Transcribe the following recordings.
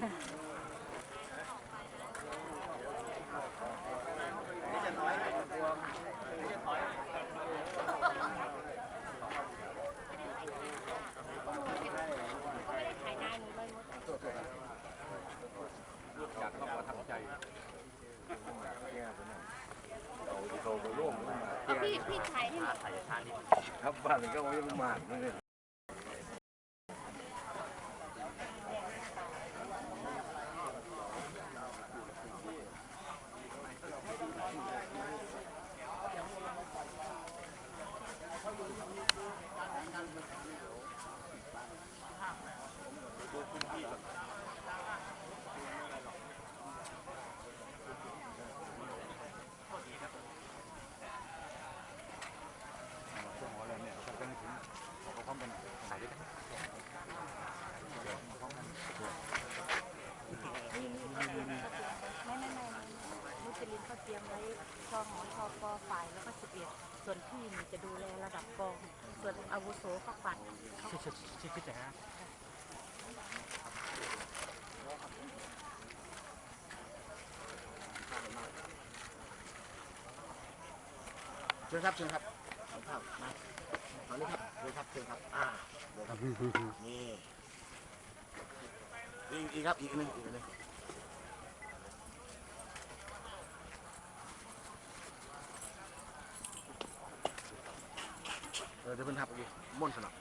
พี่พี่ถ่ายให้หน่อย ครับบ้านก็ไม่มากนี่ไม่ไม่ไม่มุจลินเขาเตรียมไว้ชอหอชอปอฝ่ายแล้วก็สิบเอ็ด ส่วนพี่นี่จะดูแลระดับกอง ส่วนอาวุโสเขาปัดเขาเชิญครับเชิญครับเอาข้าวมาเอาเลยครับเลยครับเชิญครับอ่าเดี๋ยวครับนี่อีกอีกครับอีกอันหนึงอีกอันหนึง เออเดี๋ยวเพิ่นทับอีกม่วนสนับ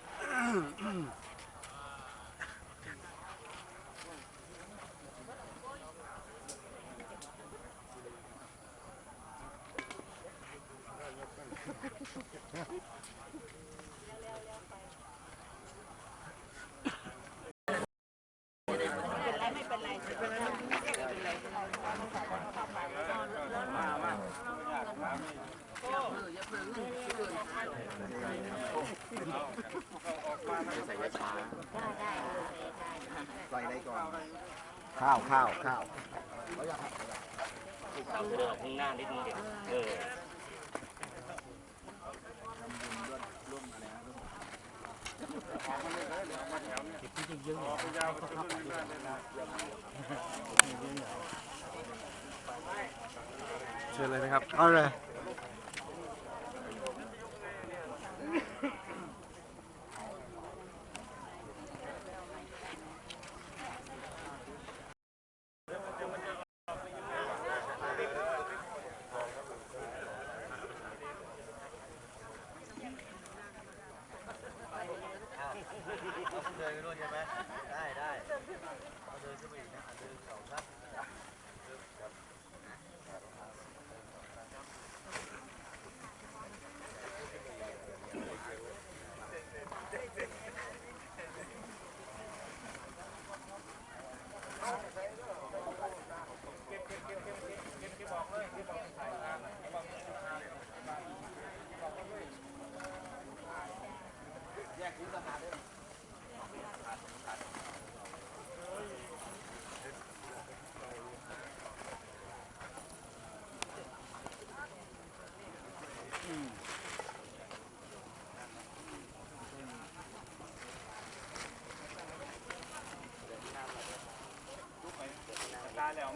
ใส่ช้าได้ได้ได้ใส่อะไรก่อน ข้าวข้าวข้าวเอาเดินข้างหน้านิดนึงเด็กเออเชิญเลยนะครับ เอาเลย Enjoy your man.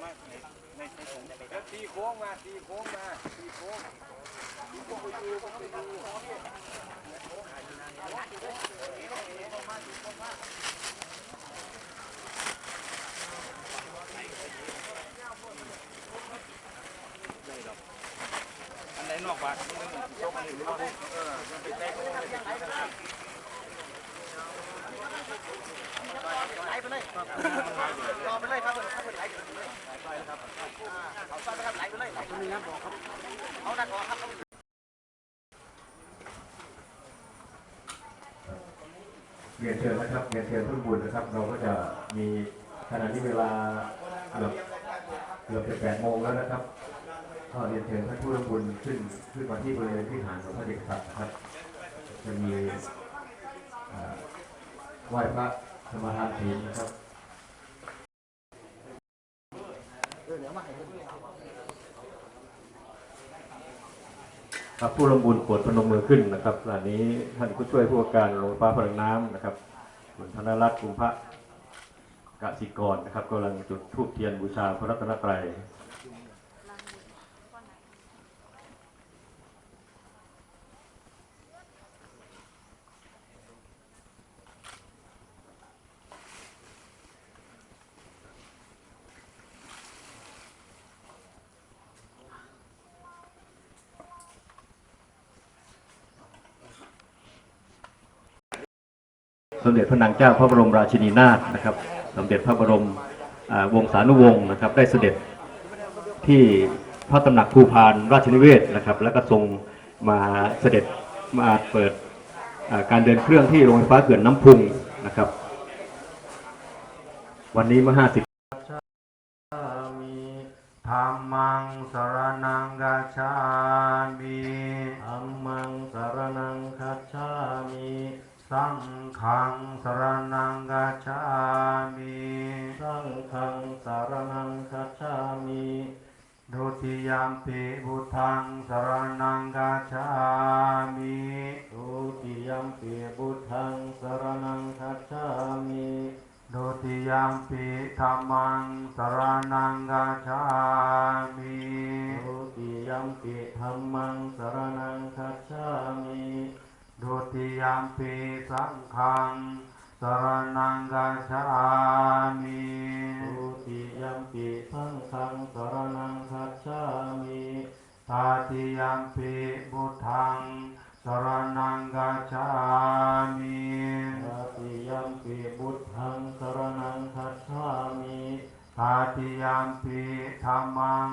ไหลไปเลยรอไปเลยครับไหลไปเลยไหลไปเลยครับเอาซ้อนไปครับไห ลไปเลยไหลไปเอาดันออกครับเรียนเชิญนะครับเรียนเชิญทุกบุญนะครับ เราก็จะมีขณะนี้เวลาเกือบเกือบจะแปดโมงแล้วนะครับก็เรียนเชิญท่านผู้ร่วมบุญขึ้นขึ้นมาที่บริเวณที่ฐานของพระเดชสัตว์นะครับ จะมีไหว้พระสมาทานศีลนะครับเดี๋ยวมาให้เพิ่น ครับผู้ร่วมบุญโปรดพนมมือขึ้นนะครับขณะนี้ท่านผู้ช่วยผู้ว่าการโรงไฟฟ้าพลังน้ำนะครับคุณธนรัตน์กุมภะกสิกรนะครับกำลังจุดธูปเทียนบูชาพระรัตนตรัย สมเด็จพระนางเจ้าพระบรมราชินีนาถนะครับ สมเด็จพระบรมวงศานุวงศ์นะครับ ได้เสด็จที่พระตำหนักภูพานราชนิเวศนะครับ แล้วก็ทรงมาเสด็จมาเปิดการเดินเครื่องที่โรงไฟฟ้าเขื่อนน้ำพุงนะครับ วันนี้เมื่อ 50ธรรมังสรนังกัจฉามิธัมมังสรนังคัจฉามิ สังฆังสรนังกัจฉามิสังฆังสรนังคัจฉามิดุติยามปิพุทังสรนังกัจฉามิทุติยมปีบุตังสรนังคัจฉามิดุติยามปิธรรมังสรนังกัจฉามิทุติยมปีธัมมังสรมิดุติยามปิสังฆังสรนังกัจฉามิ ทุติยมปีสังฆังสารนังคัจฉามิ ตาติยามปิพุทธังสรนังกัจฉามิ ตติยมปีบุตังสารนังคัจฉามิ ตาติยามปิธรรมัง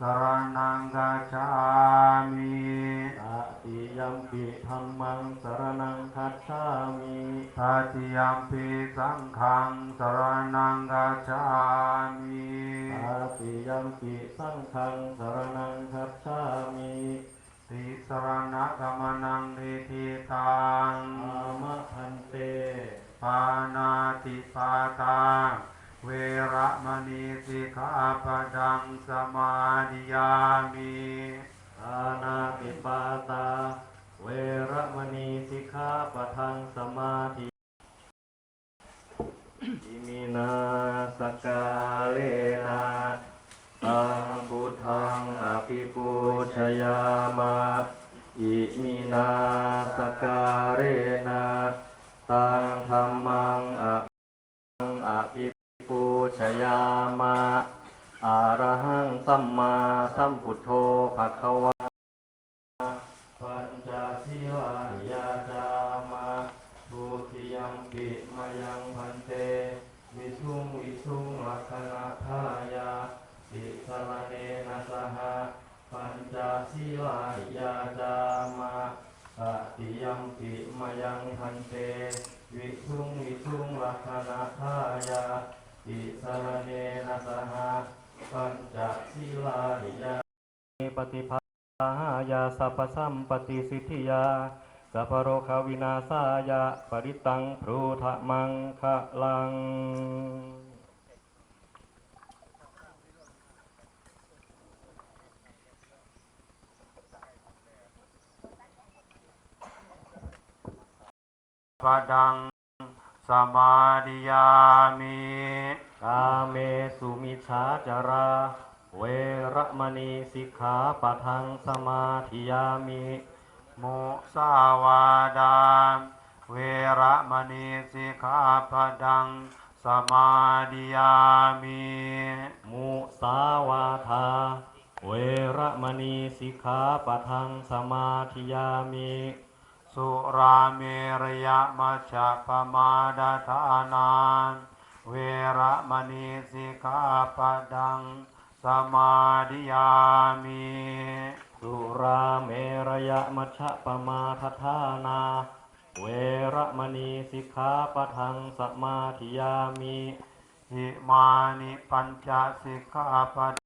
สรนังกัจฉามิ ต ติยมปีธัมมังสารนังคัจฉามิตาติยามปิสังฆังสรนังกัจฉามิตติยมปีสังฆังสารนังคัจฉามิติสรณะกมนังดิทิตังอามะพันเตปานาติปาตาเวระมณีสิกขาปดังสมาดิยามิ อานาติปาตา เวรมณีสิกขาปทังสมาธิอิมินาสกาเลนะตังพุทธังอภิปูชยามะอิมินาสกาเรนะตังธรรมังอภิอภิปูชยามะอะรหังสัมมาสัมพุทโธภะคะวะ สิวานิยาจามะทุติยมปิมายังพันเตวิสุงวิสุงลักขณาทายาติสรเนนะสหปัญจสิวานิยาจามะตติยมปิมายังพันเตวิสุงวิสุงลักขณาทายาติสรเนนะสหปัญจศีลานิยาปฏิภา หายาสัพพสัมปติสิทธิยาสัพพโรคาวินาศายาปริตังพรูทะมังคะลังปดังสมาดิยามิกาเมสุมิชาจารา เวระมณีสิกขาปะทังสมาธิยามิมุสาวาดา เวระมณีสิกขาปดังสมาดิยามิมุสาวาทา เวระมณีสิกขาปะทังสมาธิยามิสุราเมรยมัจจปมาดาทานานเวระมณีสิกขาปดัง สมาดิยามิสุราเมรยะมัชฌะปมาทฐานา เวรมณีสิกขาปะทังสมาธิยามิหิมานิปัญจสิกขาป